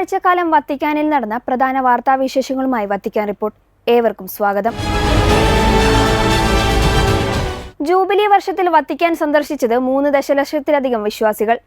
ഒരാഴ്ചക്കാലം വത്തിക്കാനിൽ നടന്ന പ്രധാന വാർത്താവിശേഷങ്ങളുമായി Vatican report. ഏവർക്കും സ്വാഗതം. ജൂബിലി വർഷത്തിൽ വത്തിക്കാൻ സന്ദർശിച്ചത് മൂന്ന് ദശലക്ഷത്തിലധികം വിശ്വാസികൾ.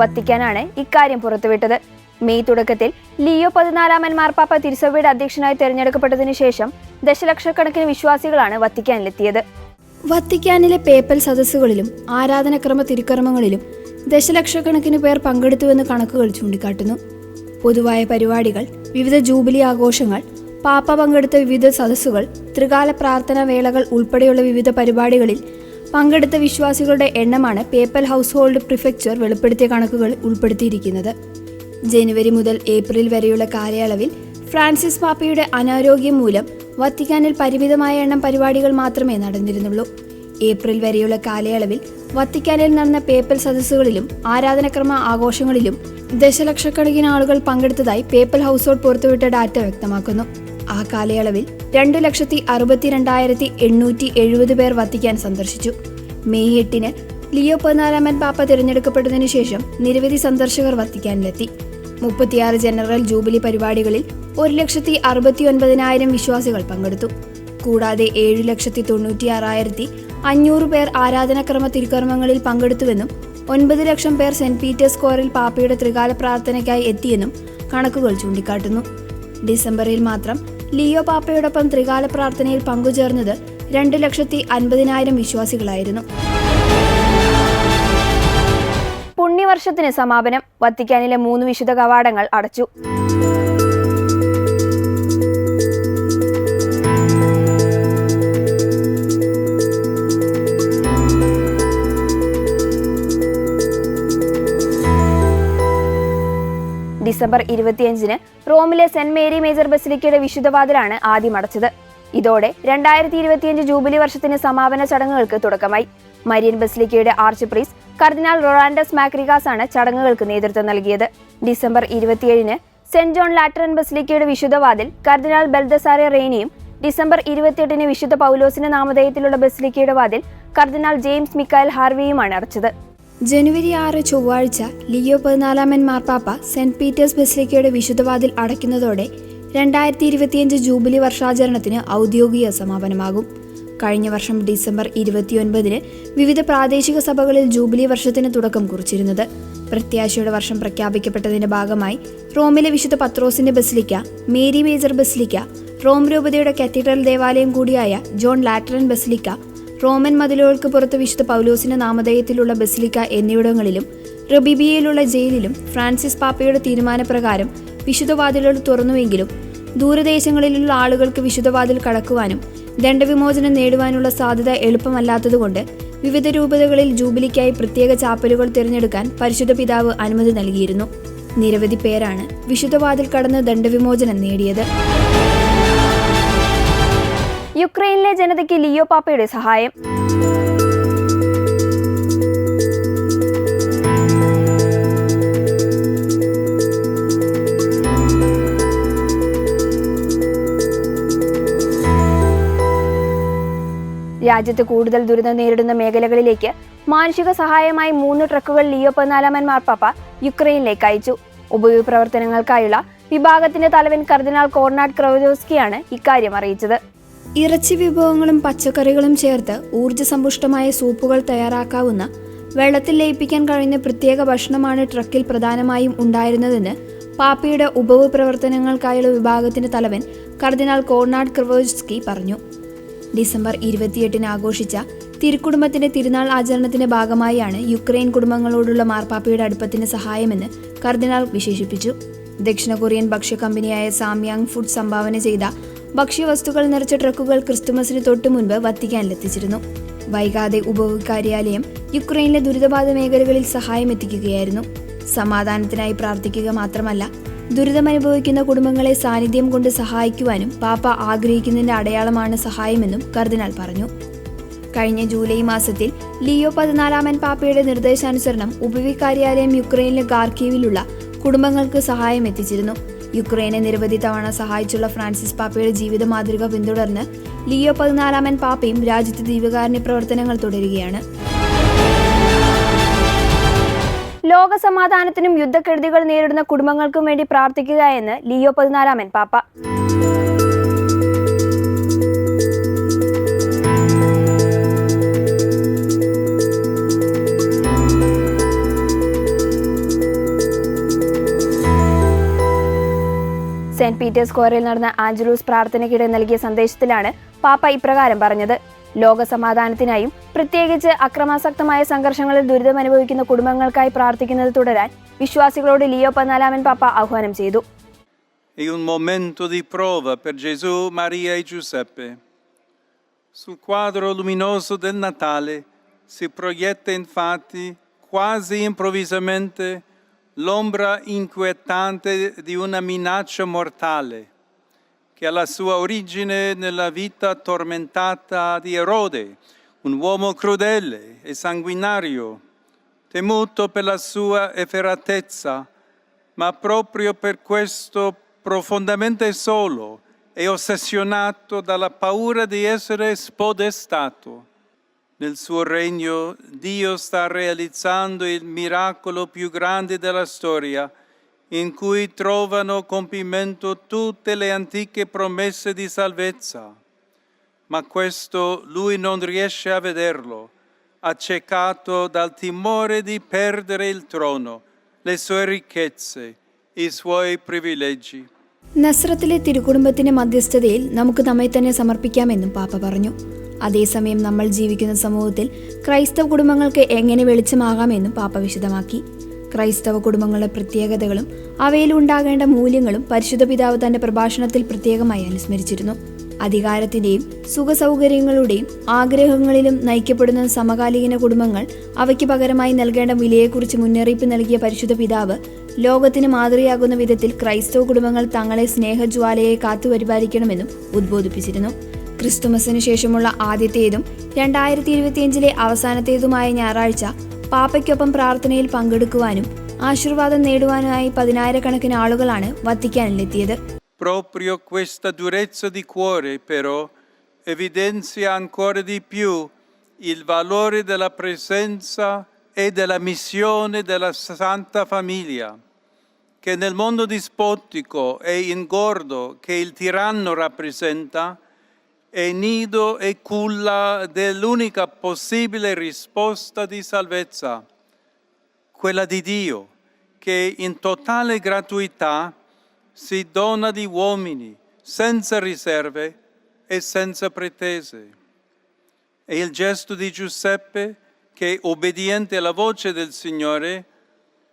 വത്തിക്കാനാണ് ഇക്കാര്യം പുറത്തുവിട്ടത്. മെയ് തുടക്കത്തിൽ ലിയോ പതിനാലാമൻ മാർപ്പാപ്പ തിരുസഭയുടെ അധ്യക്ഷനായി തെരഞ്ഞെടുക്കപ്പെട്ടതിനു ശേഷം ദശലക്ഷക്കണക്കിന് വിശ്വാസികളാണ് വത്തിക്കാനിലെത്തിയത്. വത്തിക്കാനിലെ പേപ്പൽ സദസ്സുകളിലും ആരാധനക്രമ തിരുക്കർമ്മങ്ങളിലും ദശലക്ഷക്കണക്കിന് പേർ പങ്കെടുത്തുവെന്ന് കണക്കുകൾ ചൂണ്ടിക്കാട്ടുന്നു. പൊതുവായ പരിപാടികൾ വിവിധ ജൂബിലി ആഘോഷങ്ങൾ പാപ്പ പങ്കെടുത്ത വിവിധ സദസ്സുകൾ ത്രികാല പ്രാർത്ഥനാ വേളകൾ ഉൾപ്പെടെയുള്ള വിവിധ പരിപാടികളിൽ പങ്കെടുത്ത വിശ്വാസികളുടെ എണ്ണമാണ് പേപ്പൽ ഹൗസ് ഹോൾഡ് പ്രിഫെക്ചർ വെളിപ്പെടുത്തിയ കണക്കുകൾ ഉൾപ്പെടുത്തിയിരിക്കുന്നത്. ജനുവരി മുതൽ ഏപ്രിൽ വരെയുള്ള കാലയളവിൽ ഫ്രാൻസിസ് പാപ്പയുടെ അനാരോഗ്യം മൂലം വത്തിക്കാനിൽ പരിമിതമായ എണ്ണം പരിപാടികൾ മാത്രമേ നടന്നിരുന്നുള്ളൂ. ഏപ്രിൽ വരെയുള്ള കാലയളവിൽ വത്തിക്കാനിൽ നടന്ന പേപ്പൽ സദസ്സുകളിലും ആരാധനക്രമ ആഘോഷങ്ങളിലും ദശലക്ഷക്കണക്കിന് ആളുകൾ പങ്കെടുത്തതായി പേപ്പൽ ഹൗസ് ഹോൾഡ് പുറത്തുവിട്ട ഡാറ്റ വ്യക്തമാക്കുന്നു. ആ കാലയളവിൽ രണ്ടു ലക്ഷത്തി അറുപത്തിരണ്ടായിരത്തി എണ്ണൂറ്റി എഴുപത് പേർ വത്തിക്കാൻ സന്ദർശിച്ചു. മെയ് എട്ടിന് ലിയോ പതിനാലാമൻ പാപ്പ തിരഞ്ഞെടുക്കപ്പെട്ടതിനു ശേഷം നിരവധി സന്ദർശകർ വത്തിക്കാനിലെത്തി. മുപ്പത്തിയാറ് ജനറൽ ജൂബിലി പരിപാടികളിൽ ഒരു ലക്ഷത്തി അറുപത്തി ഒൻപതിനായിരം വിശ്വാസികൾ പങ്കെടുത്തു. കൂടാതെ ഏഴു ലക്ഷത്തി തൊണ്ണൂറ്റിയാറായിരത്തി അഞ്ഞൂറ് പേർ ആരാധനാക്രമ തിരുക്കർമ്മങ്ങളിൽ പങ്കെടുത്തുവെന്നും ഒൻപത് ലക്ഷം പേർ സെന്റ് പീറ്റേഴ്സ് സ്ക്വയറിൽ പാപ്പയുടെ ത്രികാല പ്രാർത്ഥനയ്ക്കായി എത്തിയെന്നും കണക്കുകൾ ചൂണ്ടിക്കാട്ടുന്നു. ഡിസംബറിൽ മാത്രം ലിയോ പാപ്പയോടൊപ്പം ത്രികാല പ്രാർത്ഥനയിൽ പങ്കുചേർന്നത് രണ്ട് ലക്ഷത്തി അൻപതിനായിരം വിശ്വാസികളായിരുന്നു. പുണ്യവർഷത്തിന് സമാപനം വത്തിക്കാനിലെ മൂന്ന് വിശുദ്ധ കവാടങ്ങൾ അടച്ചു. ഡിസംബർ ഇരുപത്തിയഞ്ചിന് റോമിലെ സെന്റ് മേരി മേജർ ബസിലിക്കയുടെ വിശുദ്ധവാതിലാണ് ആദ്യം അടച്ചത്. ഇതോടെ രണ്ടായിരത്തി ഇരുപത്തിയഞ്ച് ജൂബിലി വർഷത്തിന് സമാപന ചടങ്ങുകൾക്ക് തുടക്കമായി. മരിയൻ ബസിലിക്കയുടെ ആർച്ച് പ്രീസ് കർദിനാൾ റൊണാൾഡസ് മാക്രികാസ് ആണ് ചടങ്ങുകൾക്ക് നേതൃത്വം നൽകിയത്. ഡിസംബർ ഇരുപത്തിയേഴിന് സെന്റ് ജോൺ ലാറ്ററൻ ബസിലിക്കയുടെ വിശുദ്ധവാതിൽ കർദിനാൾ ബെൽദസാരെ റെയ്നിയും ഡിസംബർ ഇരുപത്തിയെട്ടിന് വിശുദ്ധ പൗലോസിന്റെ നാമധേയത്തിലുള്ള ബസിലിക്കയുടെ വാതിൽ കർദിനാൾ ജെയിംസ് മിക്കായൽ ഹാർവിയുമാണ് അടച്ചത്. ജനുവരി ആറ് ചൊവ്വാഴ്ച ലിയോ പതിനാലാമൻ മാർപ്പാപ്പ സെന്റ് പീറ്റേഴ്സ് ബസിലിക്കയുടെ വിശുദ്ധവാതിൽ അടയ്ക്കുന്നതോടെ രണ്ടായിരത്തി ഇരുപത്തിയഞ്ച് ജൂബിലി വർഷാചരണത്തിന് ഔദ്യോഗിക സമാപനമാകും. കഴിഞ്ഞ വർഷം ഡിസംബർ ഇരുപത്തിയൊൻപതിന് വിവിധ പ്രാദേശിക സഭകളിൽ ജൂബിലി വർഷത്തിന് തുടക്കം കുറിച്ചിരുന്നത്. പ്രത്യാശയുടെ വർഷം പ്രഖ്യാപിക്കപ്പെട്ടതിന്റെ ഭാഗമായി റോമിലെ വിശുദ്ധ പത്രോസിന്റെ basilica Mary Major basilica Rome രൂപതയുടെ കത്തീഡ്രൽ ദേവാലയം കൂടിയായ ജോൺ ലാറ്ററൻ ബസിലിക്ക റോമൻ മതിലുകൾക്ക് പുറത്ത് വിശുദ്ധ പൗലോസിന്റെ നാമധേയത്തിലുള്ള ബസിലിക്ക എന്നിവിടങ്ങളിലും റബിബിയയിലുള്ള ജയിലിലും ഫ്രാൻസിസ് പാപ്പയുടെ തീരുമാനപ്രകാരം വിശുദ്ധവാതിലുകൾ തുറന്നുവെങ്കിലും ദൂരദേശങ്ങളിലുള്ള ആളുകൾക്ക് വിശുദ്ധവാതിൽ കടക്കുവാനും ദണ്ഡവിമോചനം നേടുവാനുള്ള സാധ്യത എളുപ്പമല്ലാത്തതുകൊണ്ട് വിവിധ രൂപതകളിൽ ജൂബിലിക്കായി പ്രത്യേക ചാപ്പലുകൾ തിരഞ്ഞെടുക്കാൻ പരിശുദ്ധ പിതാവ് അനുമതി നൽകിയിരുന്നു. നിരവധി പേരാണ് വിശുദ്ധവാതിൽ കടന്ന് ദണ്ഡവിമോചനം നേടിയത്. യുക്രൈനിലെ ജനതയ്ക്ക് ലിയോ പാപ്പയുടെ സഹായം. രാജ്യത്ത് കൂടുതൽ ദുരിതം നേരിടുന്ന മേഖലകളിലേക്ക് മാനുഷിക സഹായമായി മൂന്ന് ട്രക്കുകൾ ലിയോ പതിനാലാമൻ മാർപ്പാപ്പ യുക്രൈനിലേക്ക് അയച്ചു. ഉപയോഗപ്രവർത്തനങ്ങൾക്കായുള്ള വിഭാഗത്തിന്റെ തലവൻ കർദിനാൾ കോർണാട് ക്രവജോസ്കിയാണ് ഇക്കാര്യം അറിയിച്ചത്. ഇറച്ചി വിഭവങ്ങളും പച്ചക്കറികളും ചേർത്ത് ഊർജസമ്പുഷ്ടമായ സൂപ്പുകൾ തയ്യാറാക്കാവുന്ന വെള്ളത്തിൽ ലയിപ്പിക്കാൻ കഴിയുന്ന പ്രത്യേക ഭക്ഷണമാണ് ട്രക്കിൽ പ്രധാനമായും ഉണ്ടായിരുന്നതെന്ന് പാപ്പയുടെ ഉപവ് പ്രവർത്തനങ്ങൾക്കായുള്ള വിഭാഗത്തിന്റെ തലവൻ കർദിനാൾ കോർണാഡ് ക്രവോസ്കി പറഞ്ഞു. ഡിസംബർ ഇരുപത്തിയെട്ടിന് ആഘോഷിച്ച തിരുക്കുടുംബത്തിന്റെ തിരുനാൾ ആചരണത്തിന്റെ ഭാഗമായാണ് യുക്രൈൻ കുടുംബങ്ങളോടുള്ള മാർപ്പാപ്പയുടെ അടുപ്പത്തിന് സഹായമെന്ന് കർദിനാൾ വിശേഷിപ്പിച്ചു. ദക്ഷിണ കൊറിയൻ ഭക്ഷ്യ കമ്പനിയായ സാമ്യാങ് ഫുഡ് സംഭാവന ചെയ്ത ഭക്ഷ്യവസ്തുക്കൾ നിറച്ച ട്രക്കുകൾ ക്രിസ്തുമസിന് തൊട്ടു മുൻപ് വത്തിക്കാനിലെത്തിച്ചിരുന്നു. വൈകാതെ ഉപഭോഗ കാര്യാലയം യുക്രൈനിലെ ദുരിതബാധ മേഖലകളിൽ സഹായം എത്തിക്കുകയായിരുന്നു സമാധാനത്തിനായി പ്രാർത്ഥിക്കുക മാത്രമല്ല ദുരിതമനുഭവിക്കുന്ന കുടുംബങ്ങളെ സാന്നിധ്യം കൊണ്ട് സഹായിക്കുവാനും പാപ്പ ആഗ്രഹിക്കുന്നതിന്റെ അടയാളമാണ് സഹായമെന്നും കർദിനാൾ പറഞ്ഞു. കഴിഞ്ഞ ജൂലൈ മാസത്തിൽ ലിയോ പതിനാലാമൻ പാപ്പയുടെ നിർദ്ദേശാനുസരണം ഉപവികാര്യാലയം യുക്രൈനിലെ ഗാർക്കീവിലുള്ള കുടുംബങ്ങൾക്ക് സഹായം എത്തിച്ചിരുന്നു. യുക്രൈനെ നിരവധി തവണ സഹായിച്ചുള്ള ഫ്രാൻസിസ് പാപ്പയുടെ ജീവിത മാതൃക പിന്തുടർന്ന് ലിയോ പതിനാലാമൻ പാപ്പയും രാജ്യത്ത് ദീപകാരുണ്യ പ്രവർത്തനങ്ങൾ തുടരുകയാണ്. ലോക സമാധാനത്തിനും യുദ്ധക്കെടുതികൾ നേരിടുന്ന കുടുംബങ്ങൾക്കും വേണ്ടി പ്രാർത്ഥിക്കുക എന്ന് ലിയോ പതിനാലാമൻ പാപ്പ. സെന്റ് പീറ്റേഴ്സ് സ്ക്വയറിൽ നടന്ന ആഞ്ചലൂസ് പ്രാർത്ഥനയ്ക്കിടെ നൽകിയ സന്ദേശത്തിലാണ് പാപ്പ ഇപ്രകാരം പറഞ്ഞത്. ലോക സമാധാനത്തിനായും പ്രത്യേകിച്ച് അക്രമാസക്തമായ സംഘർഷങ്ങളിൽ ദുരിതമനുഭവിക്കുന്ന കുടുംബങ്ങൾക്കായി പ്രാർത്ഥിക്കുന്നത് തുടരാൻ വിശ്വാസികളോട് ലിയോ പതിനാലാമൻ പാപ്പ ആഹ്വാനം ചെയ്തു È un momento di prova per Gesù, Maria e Giuseppe. Sul quadro luminoso del Natale si proietta infatti quasi improvvisamente l'ombra inquietante di una minaccia mortale che ha la sua origine nella vita tormentata di Erode, un uomo crudele e sanguinario, temuto per la sua efferatezza, ma proprio per questo profondamente solo e ossessionato dalla paura di essere spodestato. Nel suo regno Dio sta realizzando il miracolo più grande della storia, in cui trovano compimento tutte le antiche promesse di salvezza. Ma questo lui non riesce a vederlo, accecato dal timore di perdere il trono, le sue ricchezze, i suoi privilegi. നസ്രത്തിലെ തിരുകുടുംബത്തിന്റെ മധ്യസ്ഥതയിൽ നമുക്ക് നമ്മെ തന്നെ സമർപ്പിക്കാമെന്നും പാപ്പ പറഞ്ഞു അതേസമയം നമ്മൾ ജീവിക്കുന്ന സമൂഹത്തിൽ ക്രൈസ്തവ കുടുംബങ്ങൾക്ക് എങ്ങനെ വെളിച്ചമാകാമെന്നും പാപ്പ വിശദമാക്കി ക്രൈസ്തവ കുടുംബങ്ങളുടെ പ്രത്യേകതകളും അവയിൽ ഉണ്ടാകേണ്ട മൂല്യങ്ങളും പരിശുദ്ധ പിതാവ് തന്റെ പ്രഭാഷണത്തിൽ പ്രത്യേകമായി അനുസ്മരിച്ചിരുന്നു. അധികാരത്തിന്റെയും സുഖസൗകര്യങ്ങളുടെയും ആഗ്രഹങ്ങളിലും നയിക്കപ്പെടുന്ന സമകാലീന കുടുംബങ്ങൾ അവയ്ക്ക് പകരമായി നൽകേണ്ട വിലയെക്കുറിച്ച് മുന്നറിയിപ്പ് നൽകിയ പരിശുദ്ധ പിതാവ് ലോകത്തിന് മാതൃകയാകുന്ന വിധത്തിൽ ക്രൈസ്തവ കുടുംബങ്ങൾ തങ്ങളെ സ്നേഹജ്വാലയെ കാത്തുപരിപാലിക്കണമെന്നും ഉദ്ബോധിപ്പിച്ചിരുന്നു. ക്രിസ്തുമസിന് ശേഷമുള്ള ആദ്യത്തേതും രണ്ടായിരത്തി ഇരുപത്തിയഞ്ചിലെ അവസാനത്തേതുമായ ഞായറാഴ്ച പാപ്പയ്ക്കൊപ്പം പ്രാർത്ഥനയിൽ പങ്കെടുക്കുവാനും ആശീർവാദം നേടുവാനുമായി പതിനായിരക്കണക്കിന് ആളുകളാണ് വത്തിക്കാനിലെത്തിയത് Proprio questa durezza di cuore, però, evidenzia ancora di più il valore della presenza e della missione della Santa Famiglia, che nel mondo dispotico e ingordo che il tiranno rappresenta, è nido e culla dell'unica possibile risposta di salvezza, quella di Dio, che in totale gratuità si dona di uomini senza riserve e senza pretese. E il gesto di Giuseppe, che obbediente alla voce del Signore,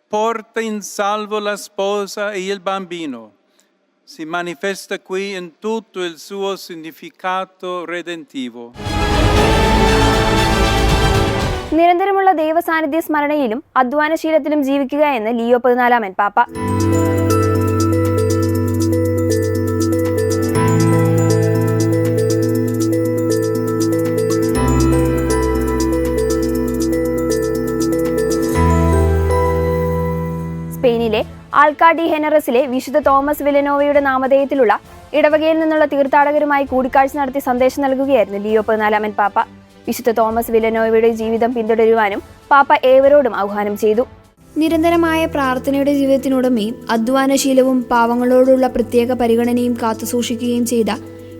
porta in salvo la sposa e il bambino, si manifesta qui in tutto il suo significato redentivo. നിരന്തരമുള്ള ദൈവസാന്നിധ്യ സ്മരണയിലും അധ്വാനശീലത്തിലും ജീവിക്കുക എന്ന് Leo പതിനാലാമൻ പാപ്പ സ്പെയിനിലെ ആൽക്കാഡി ഹെനറസിലെ വിശുദ്ധ Thomas വിലനോവയുടെ നാമധേയത്തിലുള്ള ഇടവകയിൽ നിന്നുള്ള തീർത്ഥാടകരുമായി കൂടിക്കാഴ്ച നടത്തി സന്ദേശം നൽകുകയായിരുന്നു ലിയോ പതിനാലാമൻ പാപ്പ. വിശുദ്ധ തോമസ് വിലനോവയുടെ ജീവിതം പിന്തുടരുവാനും പാപ്പ ഏവരോടും ആഹ്വാനം ചെയ്തു. നിരന്തരമായ പ്രാർത്ഥനയുടെ ജീവിതത്തിനുടമയും അധ്വാനശീലവും പാവങ്ങളോടുള്ള പ്രത്യേക പരിഗണനയും കാത്തുസൂക്ഷിക്കുകയും ചെയ്ത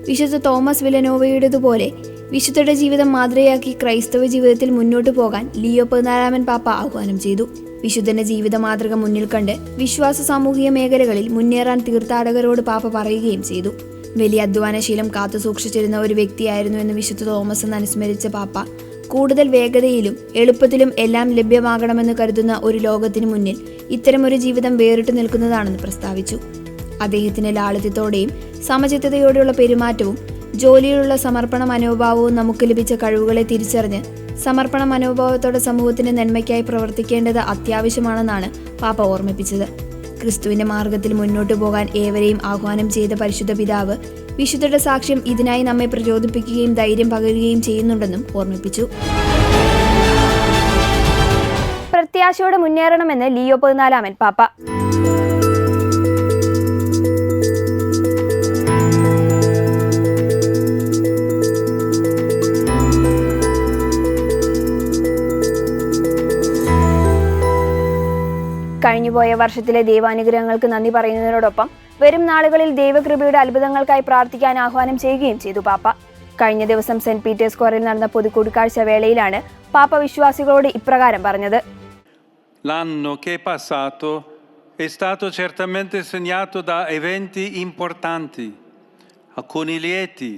വിശുദ്ധ തോമസ് വിലനോവയുടേതുപോലെ വിശുദ്ധയുടെ ജീവിതം മാതൃകയാക്കി ക്രൈസ്തവ ജീവിതത്തിൽ മുന്നോട്ടു പോകാൻ ലിയോ പതിനാലാമൻ പാപ്പ ആഹ്വാനം ചെയ്തു. വിശുദ്ധന്റെ ജീവിത മാതൃക മുന്നിൽ കണ്ട് വിശ്വാസ സാമൂഹിക മേഖലകളിൽ മുന്നേറാൻ തീർത്ഥാടകരോട് പാപ്പ പറയുകയും ചെയ്തു. വലിയ അധ്വാനശീലം കാത്തുസൂക്ഷിച്ചിരുന്ന ഒരു വ്യക്തിയായിരുന്നു എന്ന് വിശുദ്ധ തോമസ് എന്ന് അനുസ്മരിച്ച പാപ്പ കൂടുതൽ വേഗതയിലും എളുപ്പത്തിലും എല്ലാം ലഭ്യമാകണമെന്ന് കരുതുന്ന ഒരു ലോകത്തിന് മുന്നിൽ ഇത്തരമൊരു ജീവിതം വേറിട്ട് നിൽക്കുന്നതാണെന്ന് പ്രസ്താവിച്ചു. അദ്ദേഹത്തിന്റെ ലാളിത്യത്തോടെയും സമചിത്തതയോടെയുള്ള പെരുമാറ്റവും ജോലിയിലുള്ള സമർപ്പണ മനോഭാവവും നമുക്ക് ലഭിച്ച കഴിവുകളെ തിരിച്ചറിഞ്ഞ് സമർപ്പണ മനോഭാവത്തോടെ സമൂഹത്തിന്റെ നന്മയ്ക്കായി പ്രവർത്തിക്കേണ്ടത് അത്യാവശ്യമാണെന്നാണ് പാപ്പ ഓർമ്മിപ്പിച്ചത്. ക്രിസ്തുവിന്റെ മാർഗത്തിൽ മുന്നോട്ടു പോകാൻ ഏവരെയും ആഹ്വാനം ചെയ്ത പരിശുദ്ധ പിതാവ് വിശുദ്ധയുടെ സാക്ഷ്യം ഇതിനായി നമ്മെ പ്രചോദിപ്പിക്കുകയും ധൈര്യം പകരുകയും ചെയ്യുന്നുണ്ടെന്നും ഓർമ്മിപ്പിച്ചു. പ്രത്യാശയോടെ മുന്നേറണമെന്ന് ലിയോ പതിനാലാമൻ പാപ്പ. കഴിഞ്ഞുപോയ വർഷത്തിലെ ദൈവാനുഗ്രഹങ്ങൾക്ക് നന്ദി പറയുന്നതിനോടൊപ്പം വരും നാളുകളിൽ ദൈവകൃപയുടെ അത്ഭുതങ്ങൾക്കായി പ്രാർത്ഥിക്കാൻ ആഹ്വാനം ചെയ്യുകയും ചെയ്തു പാപ്പ. കഴിഞ്ഞ ദിവസം സെന്റ് പീറ്റേഴ്സ് സ്ക്വയറിൽ നടന്ന പൊതുകൂടിക്കാഴ്ച വേളയിലാണ് പാപ്പ വിശ്വാസികളോട് ഇപ്രകാരം പറഞ്ഞത്. L'anno che passato è stato certamente segnato da eventi importanti, alcuni lieti,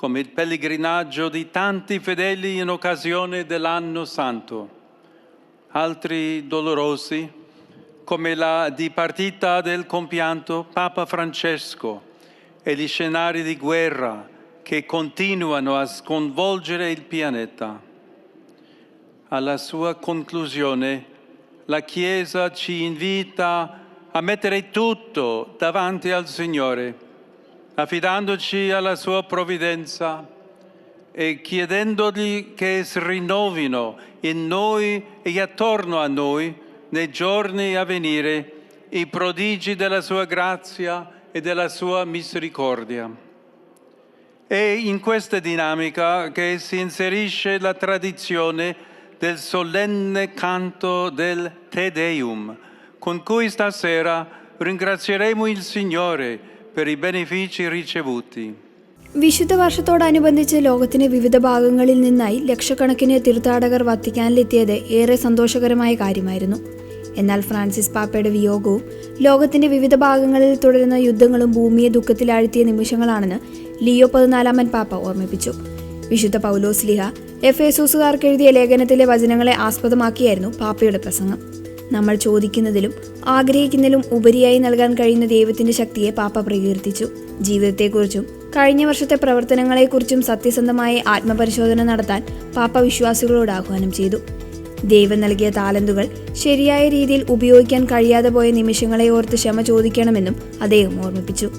come il pellegrinaggio di tanti fedeli in occasione dell'anno santo, altri dolorosi, come la dipartita del compianto Papa Francesco e gli scenari di guerra che continuano a sconvolgere il pianeta. Alla sua conclusione, la Chiesa ci invita a mettere tutto davanti al Signore, affidandoci alla sua provvidenza e chiedendogli che si rinnovino in noi e attorno a noi nei giorni a venire i prodigi della sua grazia e della sua misericordia. È in questa dinamica che si inserisce la tradizione del solenne canto del Te Deum, con cui stasera ringrazieremo il Signore per i benefici ricevuti. വിശുദ്ധ വർഷത്തോടനുബന്ധിച്ച് ലോകത്തിന്റെ വിവിധ ഭാഗങ്ങളിൽ നിന്നായി ലക്ഷക്കണക്കിന് തീർത്ഥാടകർ വത്തിക്കാനിലെത്തിയത് ഏറെ സന്തോഷകരമായ കാര്യമായിരുന്നു. എന്നാൽ ഫ്രാൻസിസ് പാപ്പയുടെ വിയോഗവും ലോകത്തിന്റെ വിവിധ ഭാഗങ്ങളിൽ തുടരുന്ന യുദ്ധങ്ങളും ഭൂമിയെ ദുഃഖത്തിലാഴ്ത്തിയ നിമിഷങ്ങളാണെന്ന് ലിയോ പതിനാലാമൻ പാപ്പ ഓർമ്മിപ്പിച്ചു. വിശുദ്ധ പൗലോസ് ലിഹ എഫ് എസൂസുകാർക്ക് എഴുതിയ ലേഖനത്തിലെ വചനങ്ങളെ ആസ്പദമാക്കിയായിരുന്നു പാപ്പയുടെ പ്രസംഗം. നമ്മൾ ചോദിക്കുന്നതിലും ആഗ്രഹിക്കുന്നതിലും ഉപരിയായി നൽകാൻ കഴിയുന്ന ദൈവത്തിന്റെ ശക്തിയെ പാപ്പ പ്രകീർത്തിച്ചു. ജീവിതത്തെക്കുറിച്ചും കഴിഞ്ഞ വർഷത്തെ പ്രവർത്തനങ്ങളെക്കുറിച്ചും സത്യസന്ധമായ ആത്മപരിശോധന നടത്താൻ പാപ്പ വിശ്വാസികളോട് ആഹ്വാനം ചെയ്തു. ദൈവം നൽകിയ താലന്തുകൾ ശരിയായ രീതിയിൽ ഉപയോഗിക്കാൻ കഴിയാതെ പോയ നിമിഷങ്ങളെ ഓർത്ത് ക്ഷമ ചോദിക്കണമെന്നും അദ്ദേഹം ഓർമ്മിപ്പിച്ചു.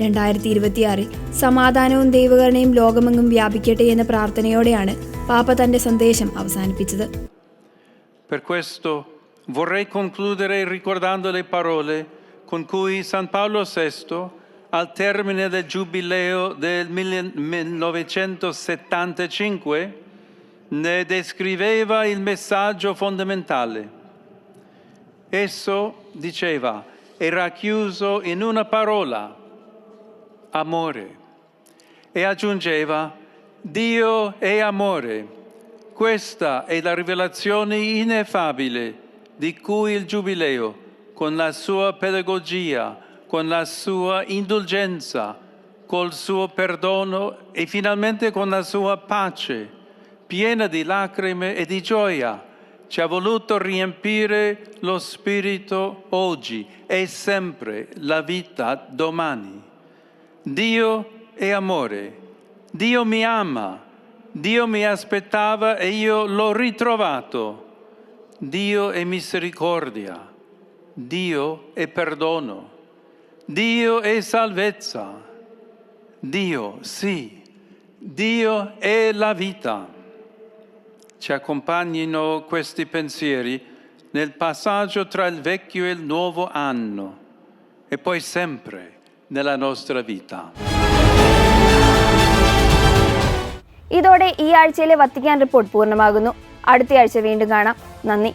രണ്ടായിരത്തി ഇരുപത്തിയാറിൽ സമാധാനവും ദൈവകരണയും ലോകമെങ്ങും വ്യാപിക്കട്ടെ എന്ന പ്രാർത്ഥനയോടെയാണ് പാപ്പ തന്റെ സന്ദേശം അവസാനിപ്പിച്ചത്. Per questo vorrei concludere ricordando le parole con cui San Paolo VI, al termine del giubileo del 1975, ne descriveva il messaggio fondamentale. Esso, diceva, è racchiuso in una parola, amore, e aggiungeva, Dio è amore. Questa è la rivelazione ineffabile di cui il Giubileo, con la sua pedagogia, con la sua indulgenza, col suo perdono e finalmente con la sua pace, piena di lacrime e di gioia, ci ha voluto riempire lo spirito oggi e sempre la vita domani. Dio è amore, Dio mi ama, Dio mi aspettava e io l'ho ritrovato. Dio è misericordia, Dio è perdono, Dio è salvezza, Dio sì, Dio è la vita. Ci accompagnino questi pensieri nel passaggio tra il vecchio e il nuovo anno e poi sempre nella nostra vita. ഇതോടെ ഈ ആഴ്ചയിലെ Vatican report പൂർണ്ണമാകുന്നു അടുത്തയാഴ്ച വീണ്ടും കാണാം. നന്ദി.